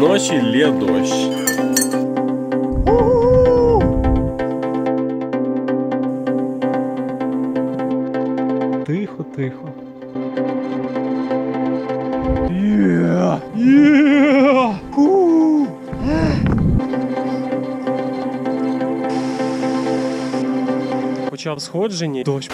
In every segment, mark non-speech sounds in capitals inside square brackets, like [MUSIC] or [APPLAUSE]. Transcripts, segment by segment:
ночі лє дощ. Тихо, тихо. Є! Ху! Почав сходження, дощ.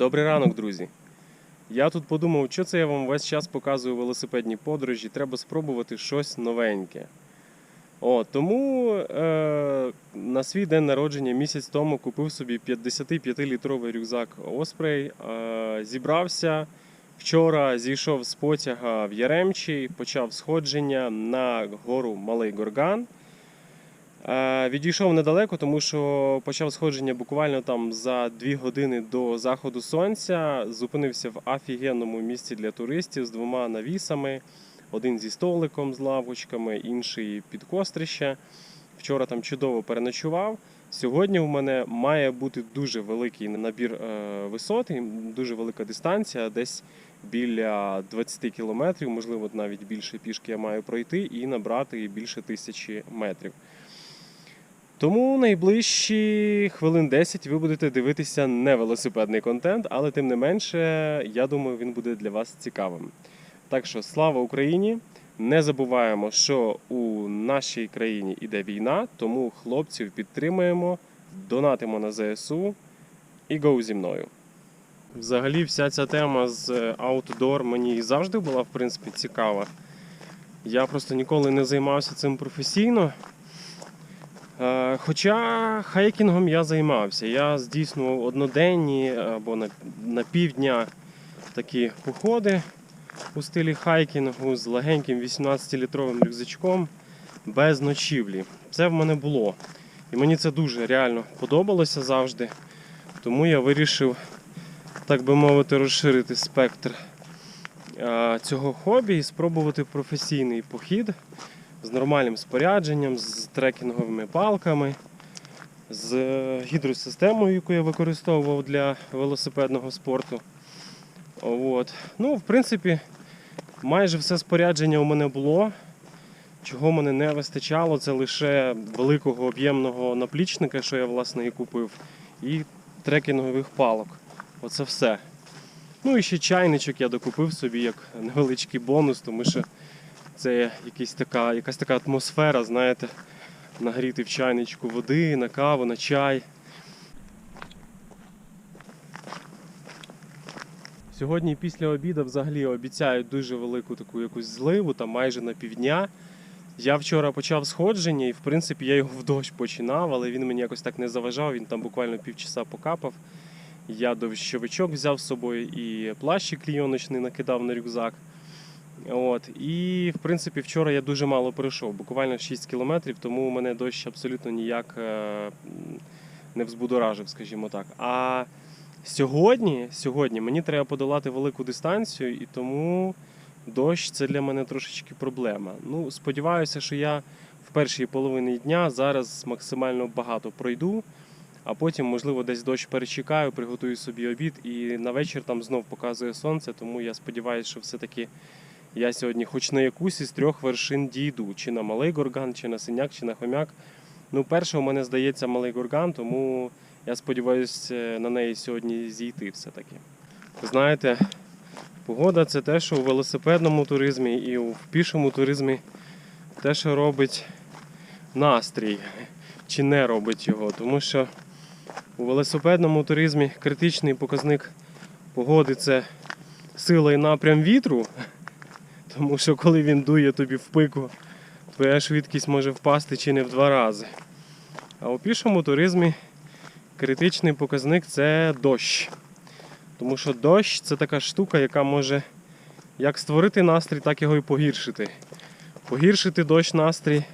Добрий ранок, друзі. Я тут подумав, що це я вам весь час показую велосипедні подорожі. Треба спробувати щось новеньке. О, тому е, на свій день народження місяць тому купив собі 55-літровий рюкзак Osprey. Е, зібрався. Вчора зійшов з потяга в Яремчі, почав сходження на гору Малий Горган. Е, Відійшов недалеко, тому що почав сходження буквально там за 2 години до заходу сонця. Зупинився в офігенному місці для туристів з двома навісами. Один зі столиком з лавочками, інший під кострище. Вчора там чудово переночував. Сьогодні у мене має бути дуже великий набір е, висот, і дуже велика дистанція, десь біля 20 кілометрів, можливо, навіть більше пішки я маю пройти і набрати більше тисячі метрів. Тому найближчі хвилин 10 ви будете дивитися не велосипедний контент, але тим не менше, я думаю, він буде для вас цікавим. Так що слава Україні! Не забуваємо, що у нашій країні іде війна, тому хлопців підтримуємо, донатимо на ЗСУ і гоу зі мною. Взагалі, вся ця тема з аутдор мені завжди була в принципі цікава. Я просто ніколи не займався цим професійно. Е, Хоча хайкінгом я займався. Я здійснював одноденні або на, на півдня такі походи у стилі хайкінгу з легеньким 18-літровим рюкзачком без ночівлі. Це в мене було. І мені це дуже реально подобалося завжди. Тому я вирішив, так би мовити, розширити спектр е, цього хобі і спробувати професійний похід з нормальним спорядженням, з трекінговими палками, з е, гідросистемою, яку я використовував для велосипедного спорту. От. Ну, в принципі, майже все спорядження у мене було. Чого мене не вистачало, це лише великого об'ємного наплічника, що я власне і купив, і трекінгових палок. Оце все. Ну і ще чайничок я докупив собі як невеличкий бонус, тому що це якась така, якась така атмосфера, знаєте, нагріти в чайничку води, на каву, на чай. Сьогодні після обіду взагалі обіцяють дуже велику таку якусь зливу, там майже на півдня. Я вчора почав сходження і в принципі я його в дощ починав, але він мені якось так не заважав, він там буквально півчаса покапав. Я дощовичок взяв з собою і плащик клійоночний накидав на рюкзак. От. І в принципі вчора я дуже мало пройшов, буквально 6 кілометрів, тому у мене дощ абсолютно ніяк е, не взбудоражив, скажімо так. А сьогодні, сьогодні мені треба подолати велику дистанцію, і тому дощ це для мене трошечки проблема. Ну, сподіваюся, що я в першій половині дня зараз максимально багато пройду, а потім, можливо, десь дощ перечекаю, приготую собі обід і на вечір там знов показує сонце, тому я сподіваюся, що все-таки я сьогодні хоч на якусь із трьох вершин дійду, чи на малий горган, чи на синяк, чи на хомяк. Ну, перше у мене здається малий горган, тому я сподіваюся на неї сьогодні зійти все-таки. Знаєте, погода це те, що у велосипедному туризмі і у пішому туризмі те, що робить настрій, чи не робить його. Тому що у велосипедному туризмі критичний показник погоди це сила і напрям вітру. Тому що коли він дує тобі в пику, твоя швидкість може впасти чи не в два рази. А у пішому туризмі критичний показник це дощ. Тому що дощ це така штука, яка може як створити настрій, так його і погіршити. Погіршити дощ настрій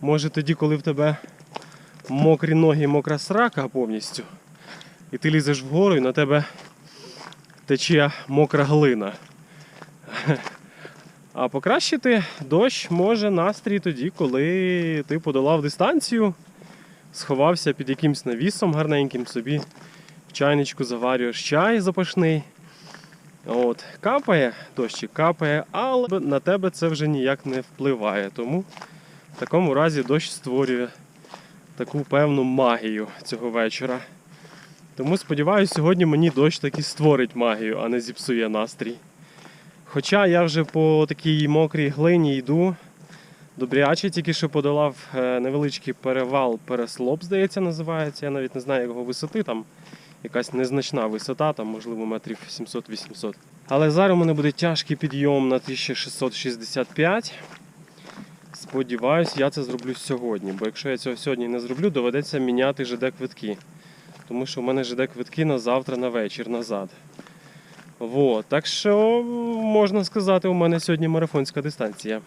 може тоді, коли в тебе мокрі ноги, мокра срака повністю. І ти лізеш вгору і на тебе тече мокра глина. А покращити дощ може настрій тоді, коли ти подолав дистанцію, сховався під якимсь навісом гарненьким собі, в чайничку заварюєш чай запашний. От, Капає, дощик капає, але на тебе це вже ніяк не впливає. Тому в такому разі дощ створює таку певну магію цього вечора. Тому сподіваюся, сьогодні мені дощ таки створить магію, а не зіпсує настрій. Хоча я вже по такій мокрій глині йду. Добряче тільки що подолав е, невеличкий перевал, переслоп, здається, називається. Я навіть не знаю його висоти, там якась незначна висота, там, можливо, метрів 700-800. Але зараз у мене буде тяжкий підйом на 1665. Сподіваюсь, я це зроблю сьогодні, бо якщо я цього сьогодні не зроблю, доведеться міняти ЖД-квитки. Тому що в мене ЖД-квитки на завтра на вечір назад. Вот. Так що можна сказати, у мене сьогодні марафонська дистанція.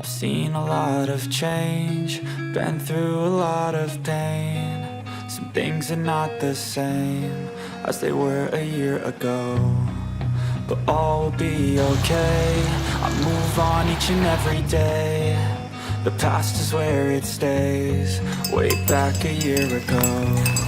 I've seen a lot of change, been through a lot of pain. Some things are not the same as they were a year ago. But all will be okay. I move on each and every day. The past is where it stays, way back a year ago.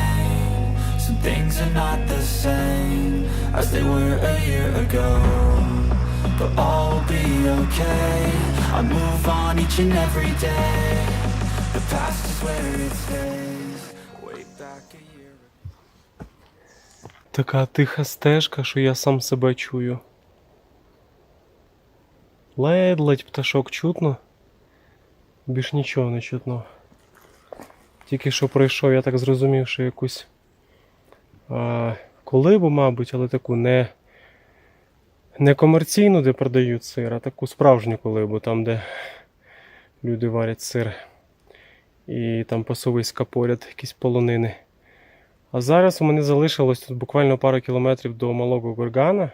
Things are not the same as they were a year ago. But all will be okay. I move on each and every day. The past is where it stays. Way back a year ago. Така тиха стежка, що я сам себе чую. Ледь-ледь пташок чутно. Більш нічого не чутно. Тільки що пройшов, я так зрозумів, що якусь а, колибу, мабуть, але таку не, не комерційну, де продають сир, а таку справжню колибу, там, де люди варять сир. І там пасовиська поряд, якісь полонини. А зараз у мене залишилось тут буквально пару кілометрів до малого Горгана.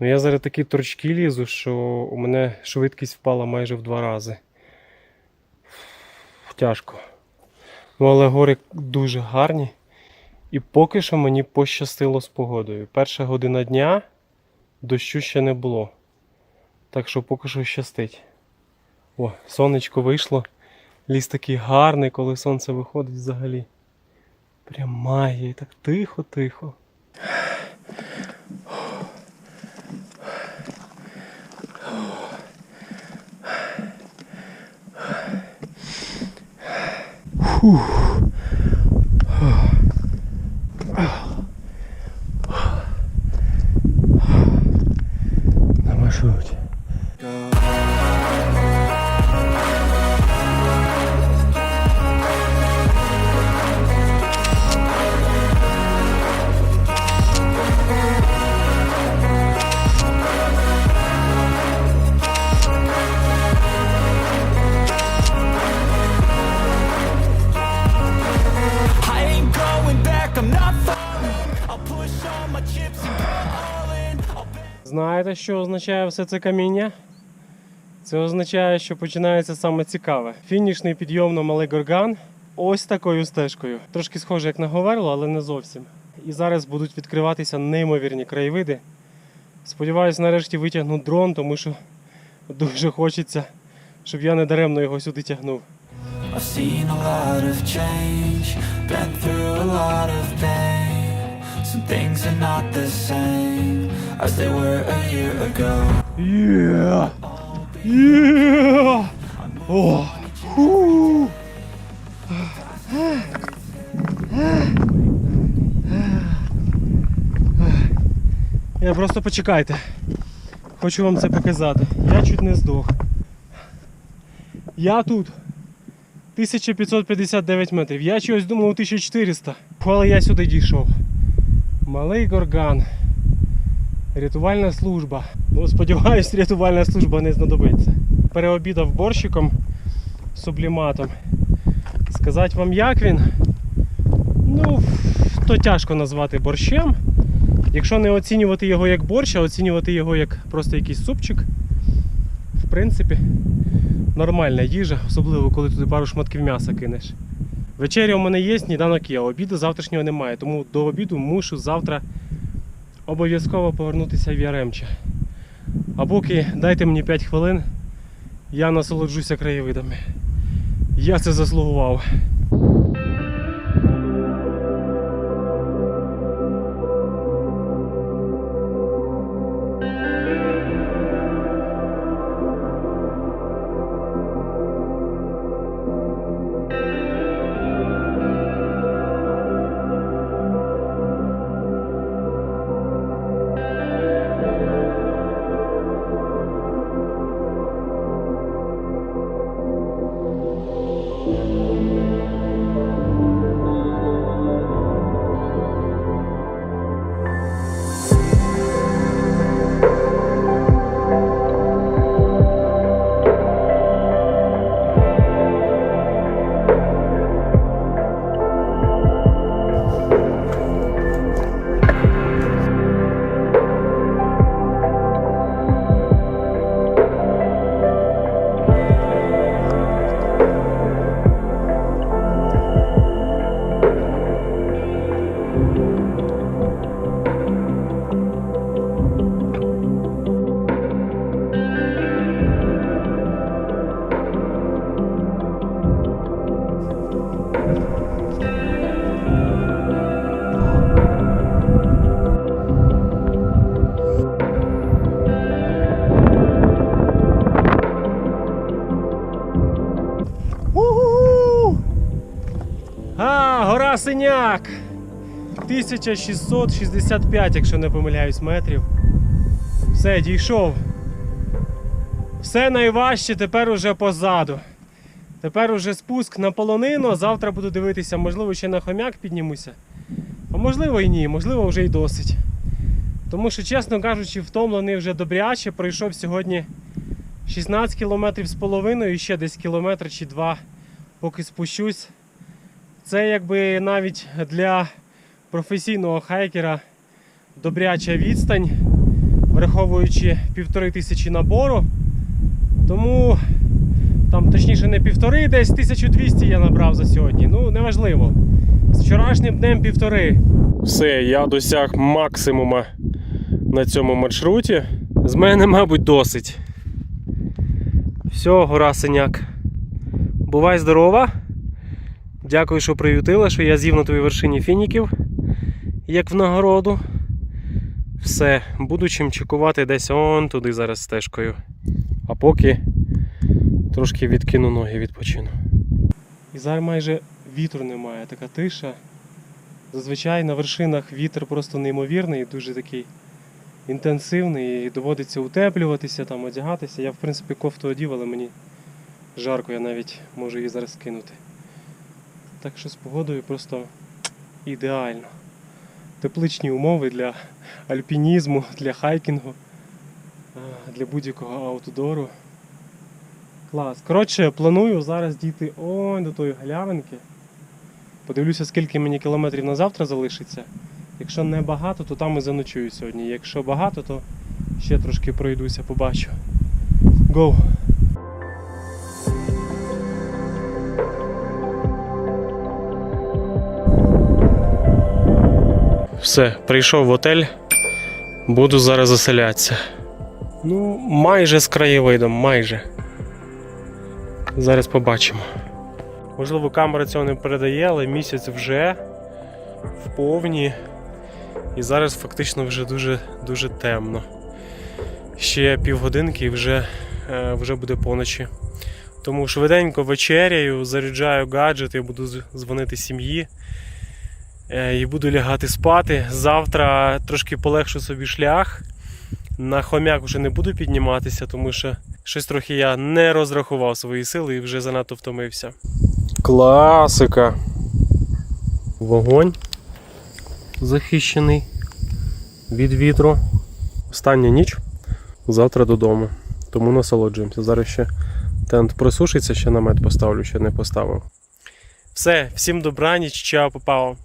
Ну я зараз такі торчки лізу, що у мене швидкість впала майже в два рази. Тяжко. Ну, але гори дуже гарні. І поки що мені пощастило з погодою. Перша година дня дощу ще не було. Так що поки що щастить. О, сонечко вийшло. Ліс такий гарний, коли сонце виходить взагалі. Прям має, так тихо-тихо. На що означає все це каміння? Це означає, що починається саме цікаве. Фінішний підйом на Малий Горган ось такою стежкою. Трошки схоже як на Говерло, але не зовсім. І зараз будуть відкриватися неймовірні краєвиди. Сподіваюсь, нарешті витягну дрон, тому що дуже хочеться, щоб я не даремно його сюди тягнув. I've seen a lot of change, been through a lot of pain. Some things are not the same as they were a year ago. Yeah! Yeah! Фу! Я просто почекайте. Хочу вам це показати. Я чуть не здох. Я тут. 1559 метрів. Я чогось думав 1400. Але я сюди дійшов. Малий горган. Рятувальна служба. Ну, сподіваюсь, рятувальна служба не знадобиться. Переобідав борщиком субліматом. Сказати вам, як він? Ну, то тяжко назвати борщем. Якщо не оцінювати його як борщ, а оцінювати його як просто якийсь супчик. В принципі, нормальна їжа, особливо коли туди пару шматків м'яса кинеш. Вечеря у мене є, сніданок є, обіду завтрашнього немає, тому до обіду мушу завтра обов'язково повернутися в Яремче. А поки дайте мені 5 хвилин, я насолоджуся краєвидами. Я це заслугував. А, Синяк! 1665, якщо не помиляюсь, метрів. Все, дійшов. Все найважче тепер уже позаду. Тепер уже спуск на полонину. Завтра буду дивитися, можливо, ще на хомяк піднімуся. А можливо і ні, можливо, вже й досить. Тому що, чесно кажучи, втомлений вже добряче. Пройшов сьогодні 16 кілометрів з половиною і ще десь кілометр чи два, поки спущусь. Це якби навіть для професійного хайкера добряча відстань, враховуючи півтори тисячі набору. Тому там точніше не півтори, десь 1200 я набрав за сьогодні. Ну, неважливо. З вчорашнім днем півтори. Все, я досяг максимума на цьому маршруті. З мене, мабуть, досить. Все, гора синяк. Бувай здорова. Дякую, що приютила, що я з'їв на твоїй вершині фініків, як в нагороду. Все, буду чим чекувати десь он туди зараз стежкою. А поки трошки відкину ноги, відпочину. І зараз майже вітру немає, така тиша. Зазвичай на вершинах вітер просто неймовірний, дуже такий інтенсивний, і доводиться утеплюватися, там, одягатися. Я, в принципі, кофту одів, але мені жарко, я навіть можу її зараз кинути. Так що з погодою просто ідеально. Тепличні умови для альпінізму, для хайкінгу, для будь-якого аутдору. Клас. Коротше, планую зараз дійти ой до тої галявинки. Подивлюся, скільки мені кілометрів на завтра залишиться. Якщо не багато, то там і заночую сьогодні. Якщо багато, то ще трошки пройдуся, побачу. Go! Все, прийшов в отель. Буду зараз заселятися. Ну, майже з краєвидом, майже. Зараз побачимо. Можливо, камера цього не передає, але місяць вже в повні. І зараз фактично вже дуже дуже темно. Ще півгодинки і вже, е, вже буде поночі. Тому швиденько вечеряю, заряджаю гаджет, я буду дзвонити сім'ї і буду лягати спати. Завтра трошки полегшу собі шлях. На хомяк вже не буду підніматися, тому що щось трохи я не розрахував свої сили і вже занадто втомився. Класика. Вогонь захищений від вітру. Остання ніч. Завтра додому. Тому насолоджуємося. Зараз ще тент просушиться, ще намет поставлю, ще не поставив. Все, всім добраніч, чао, папао.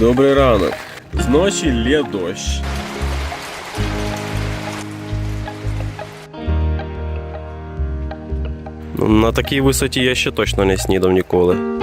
Добрий ранок. Зночі лє дощ. На такій висоті я ще точно не снідав ніколи.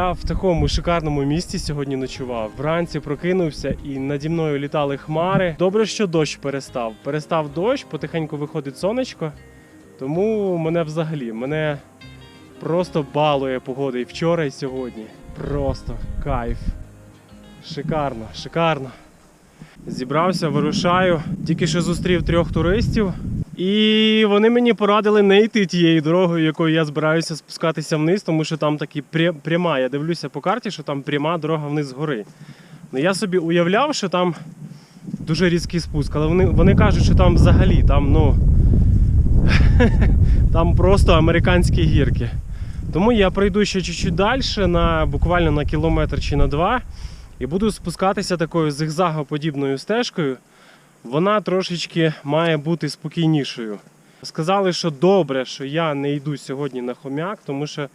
Я в такому шикарному місті сьогодні ночував. Вранці прокинувся і наді мною літали хмари. Добре, що дощ перестав. Перестав дощ, потихеньку виходить сонечко. Тому мене взагалі мене просто балує погода і вчора, і сьогодні. Просто кайф. Шикарно, шикарно. Зібрався, вирушаю. Тільки що зустрів трьох туристів. І вони мені порадили не йти тією дорогою, якою я збираюся спускатися вниз, тому що там такі пря- пряма. Я дивлюся по карті, що там пряма дорога вниз з гори. Ну я собі уявляв, що там дуже різкий спуск, але вони, вони кажуть, що там взагалі там, ну, [LAUGHS] там просто американські гірки. Тому я пройду ще чуть-чуть далі, на, буквально на кілометр чи на два, і буду спускатися такою зигзагоподібною стежкою. Вона трошечки має бути спокійнішою. Сказали, що добре, що я не йду сьогодні на хомяк, тому що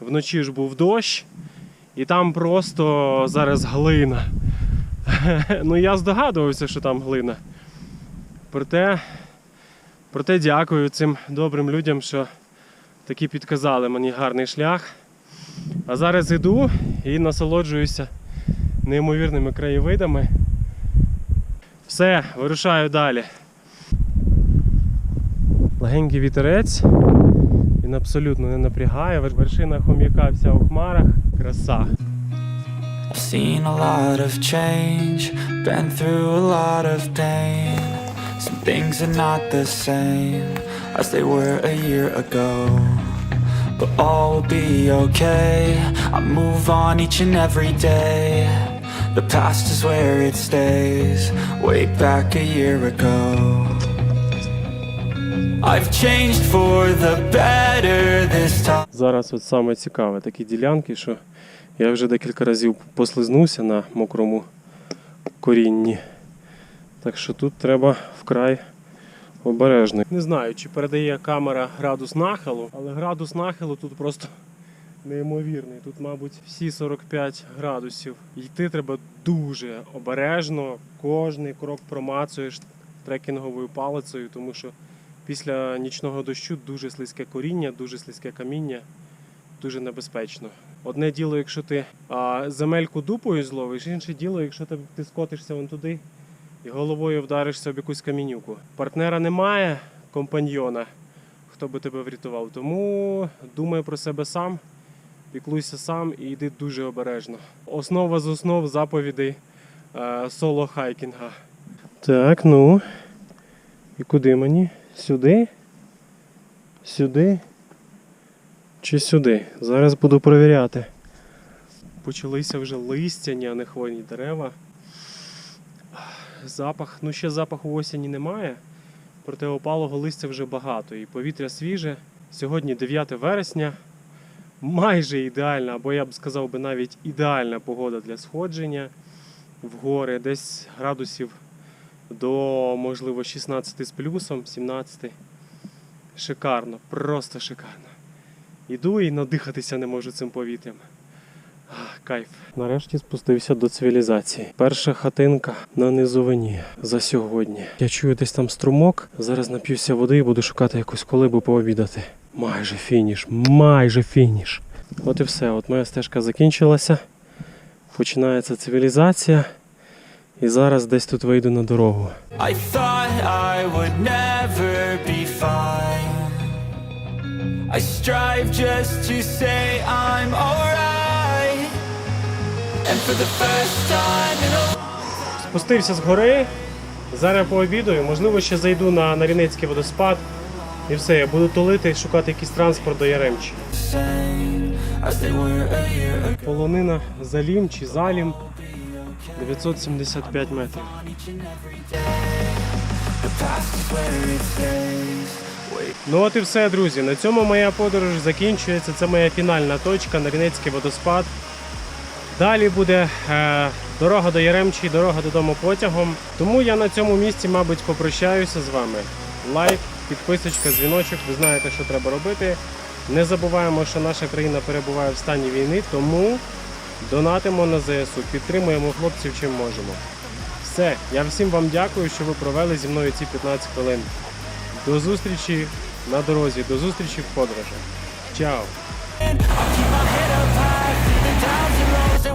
вночі ж був дощ, і там просто зараз глина. [LAUGHS] Ну я здогадувався, що там глина. Проте, проте дякую цим добрим людям, що таки підказали мені гарний шлях. А зараз йду і насолоджуюся неймовірними краєвидами. Все, вирушаю далі. Легенький вітерець. Він абсолютно не напрягає. Вершина хом'яка вся у хмарах. Краса. I've seen a lot of change, been through a lot of pain. Some things are not the same as they were a year ago. But all will be okay. I move on each and every day. The past is where it stays, way back a year ago. I've changed for the better this time. Зараз от саме цікаве такі ділянки, що я вже декілька разів послизнувся на мокрому корінні. Так що тут треба вкрай обережно. Не знаю, чи передає камера градус нахилу, але градус нахилу тут просто неймовірний. Тут, мабуть, всі 45 градусів. Йти треба дуже обережно, кожний крок промацуєш трекінговою палицею, тому що після нічного дощу дуже слизьке коріння, дуже слизьке каміння, дуже небезпечно. Одне діло, якщо ти а, земельку дупою зловиш, інше діло, якщо ти, ти скотишся вон туди і головою вдаришся об якусь камінюку. Партнера немає, компаньйона, хто би тебе врятував. Тому думай про себе сам, піклуйся сам і йди дуже обережно. Основа з основ заповідей е, соло хайкінга. Так, ну. І куди мені? Сюди? Сюди? Чи сюди? Зараз буду перевіряти. Почалися вже листяні, а не хвойні дерева. Запах, ну ще запаху осені немає, проте опалого листя вже багато і повітря свіже. Сьогодні 9 вересня. Майже ідеальна, або я б сказав би навіть ідеальна погода для сходження в гори, десь градусів до, можливо, 16 з плюсом, 17. Шикарно, просто шикарно. Іду і надихатися не можу цим повітрям. Кайф. Нарешті спустився до цивілізації. Перша хатинка на низовині за сьогодні. Я чую десь там струмок. Зараз нап'юся води і буду шукати якусь колибу пообідати. Майже фініш, майже фініш. От і все. От моя стежка закінчилася. Починається цивілізація. І зараз десь тут вийду на дорогу. I thought I would never be fine. I strive just to say I'm alright. And for the first time in a Спустився з гори. Зараз пообідаю, можливо, ще зайду на Нарінецький водоспад. І все, я буду тулити і шукати якийсь транспорт до Яремчі. Полонина Залім чи Залім 975 метрів. Ну от і все, друзі. На цьому моя подорож закінчується. Це моя фінальна точка Нарінецький водоспад. Далі буде е, дорога до Яремчі, дорога додому потягом. Тому я на цьому місці, мабуть, попрощаюся з вами. Лайк, підписочка, дзвіночок. Ви знаєте, що треба робити. Не забуваємо, що наша країна перебуває в стані війни, тому донатимо на ЗСУ, підтримуємо хлопців чим можемо. Все, я всім вам дякую, що ви провели зі мною ці 15 хвилин. До зустрічі на дорозі, до зустрічі в подорожах. Чао!